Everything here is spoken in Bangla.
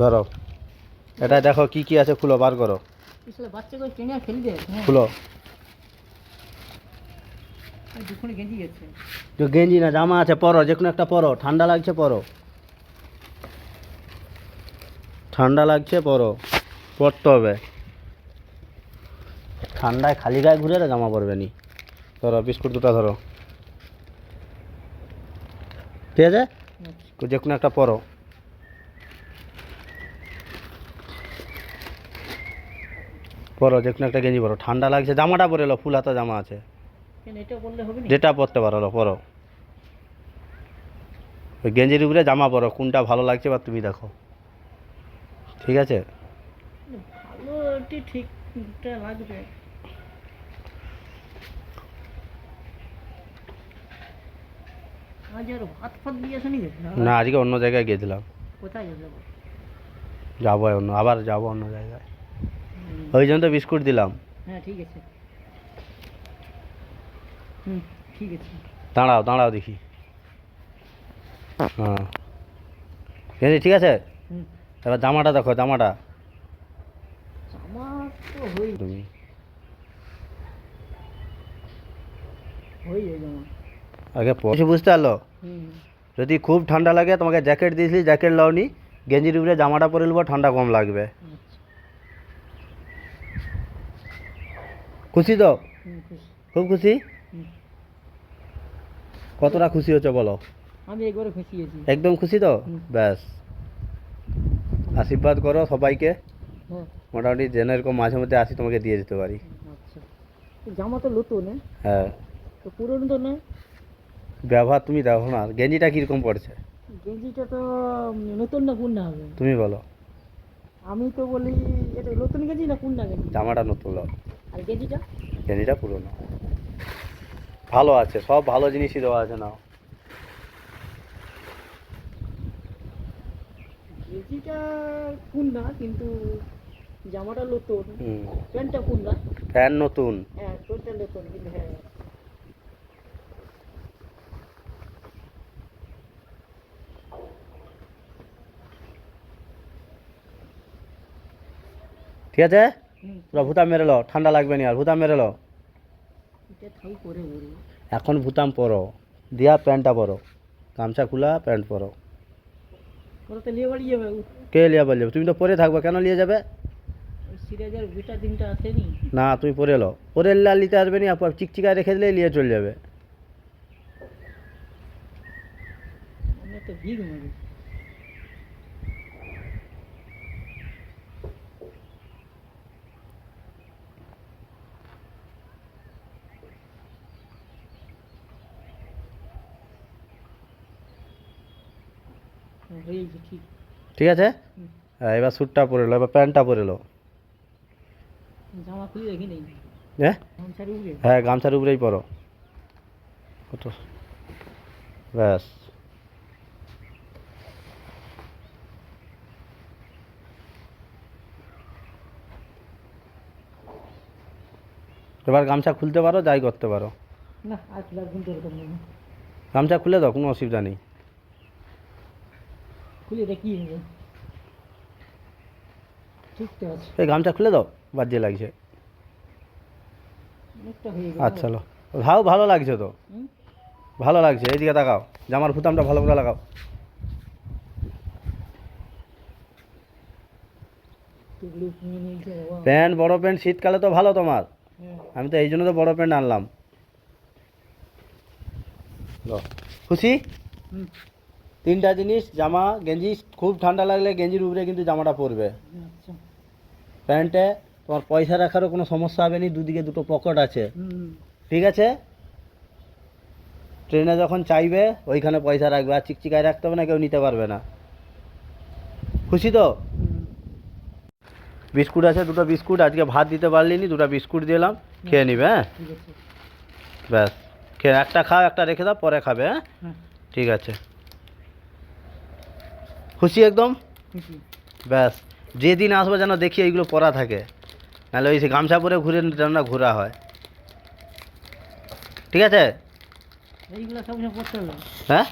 ধরো। এটা দেখো কি কি আছে, খুলো, বার করো। খুলো। গেঞ্জি না, জামা আছে, পরো, যে কোনো একটা পরো। ঠান্ডা লাগছে, পরো। ঠান্ডা লাগছে, পরো। পরতে হবে। ঠান্ডায় খালি গায়ে ঘুরে রে জামা পরবে নি। ধরো, বিস্কুট দুটো ধরো। ঠিক আছে যে কোনো একটা পরো। পরো যে কোনো একটা গেঞ্জি পরো। ঠান্ডা লাগছে জামাটা পরে এলো ফুল হাতা জামা আছে। যেটা পরতে পারো লো, পরো। ওই গেঞ্জির উপরে জামা পরো কোনটা ভালো লাগছে বা তুমি দেখো। ঠিক আছে? ভালো এটি লাগবে আজ আর ভাত ফাত দিয়ে আসেনি রে? না আজকে অন্য জায়গায় গেছিলাম কোথায় যাব? যাব অন্য আবার যাব অন্য জায়গায়। হুম, ওই জন্য তো বিস্কুট দিলাম। হ্যাঁ ঠিক আছে। হুম ঠিক আছে। দাঁড়াও দাঁড়াও দেখি। হ্যাঁ। গেঞ্জি ঠিক আছে? হুম। এবার জামাটা দেখো জামাটা। জামা তো হই তুমি। হই এই জামা। আগে প- বুঝতে পারল? যদি খুব ঠান্ডা লাগে তোমাকে জ্যাকেট দিয়েছিলি জ্যাকেট লাওনি গেঞ্জির উপরে জামাটা পরে নেব ঠান্ডা কম লাগবে। আচ্ছা। খুশি তো? খুব খুশি? কতটা খুশি হচ্ছে বলো? আমি একবারে খুশি হয়েছি। একদম খুশি তো? ব্যাস। আশীর্বাদ করো সবাইকে। হ্যাঁ। মোটামুটি যেন এরকম মাঝে মধ্যে আসি তোমাকে দিয়ে দিতে পারি। আচ্ছা। জামা তো নতুন হ্যাঁ? হ্যাঁ। তো পুরনো তো নয়? ব্যবহার তুমি দেখো না গেঞ্জিটা কীরকম পড়ছে? গেঞ্জিটা তো নতুন না কোনটা হবে। তুমি বলো। আমি তো বলি এটা নতুন গেঞ্জি না কোনটা গেঞ্জি? জামাটা নতুন আর গেঞ্জিটা? গেঞ্জিটা পুরোনো। ভালো আছে সব ভালো জিনিসই দেওয়া আছে নাও। গেঞ্জিটা কোনটা কিন্তু জামাটা নতুন। প্যান্টটা কোনটা ফ্যান নতুন। হ্যাঁ প্যান্টটা নতুন কিন্তু হ্যাঁ। ঠিক আছে? পুরো ভুতাম মেরে লো ঠান্ডা লাগবে না আর ভুতাম মেরে লো। এখন ভুতাম পরো দিয়া প্যান্টটা পরো গামছা খোলা প্যান্ট পরো। কে লিয়া বলবে তুমি তো পরে থাকবে কেন নিয়ে যাবে? না। তুমি পরে এলো পরে এলে নিতে আসবে না আর চিকচিকায় রেখে দিলে নিয়ে চলে যাবে। আমি তো ভিড় ঠিক আছে? হ্যাঁ এবার স্যুটটা পরে এলো এবার প্যান্টটা পরে নেই। হ্যাঁ গামছার হ্যাঁ গামছার উপরেই পরো। কত? ব্যাস। এবার গামছা খুলতে পারো যাই করতে পারো। না গামছা খুলে দাও কোনো অসুবিধা নেই। খুলে দেখি। এই গামছা খুলে দাও বাজে লাগছে। আচ্ছা লো ভাও ভালো লাগছে তো। ভালো লাগছে এইদিকে তাকাও। জামার ফুতামটা ভালো করে লাগাও। প্যান্ট বড় প্যান্ট শীতকালে তো ভালো তোমার। হ্যাঁ। আমি তো এই জন্য তো বড় প্যান্ট আনলাম। খুশি? তিনটা জিনিস জামা গেঞ্জি খুব ঠান্ডা লাগলে গেঞ্জির উপরে কিন্তু জামাটা পরবে। আচ্ছা। প্যান্টে তোমার পয়সা রাখারও কোনো সমস্যা হবে না দুদিকে দুটো পকেট আছে। ঠিক আছে? ট্রেনে যখন চাইবে ওইখানে পয়সা রাখবে। আর চিকচিকায় রাখতে হবে না কেউ নিতে পারবে না। খুশি তো? বিস্কুট আছে দুটো বিস্কুট। আজকে ভাত দিতে পারলি নি দুটো বিস্কুট দিলাম। খেয়ে নিবে হ্যাঁ? ব্যাস। খেয়ে একটা খাও একটা রেখে দাও পরে খাবে হ্যাঁ? হ্যাঁ। ঠিক আছে। খুশি একদম? ব্যাস যেদিন আসব যেন দেখি এইগুলো পরা থাকে। নাহলে ওই সে গামছা পরে ঘুরে যেন না ঘোরা হয়। ঠিক আছে? হ্যাঁ?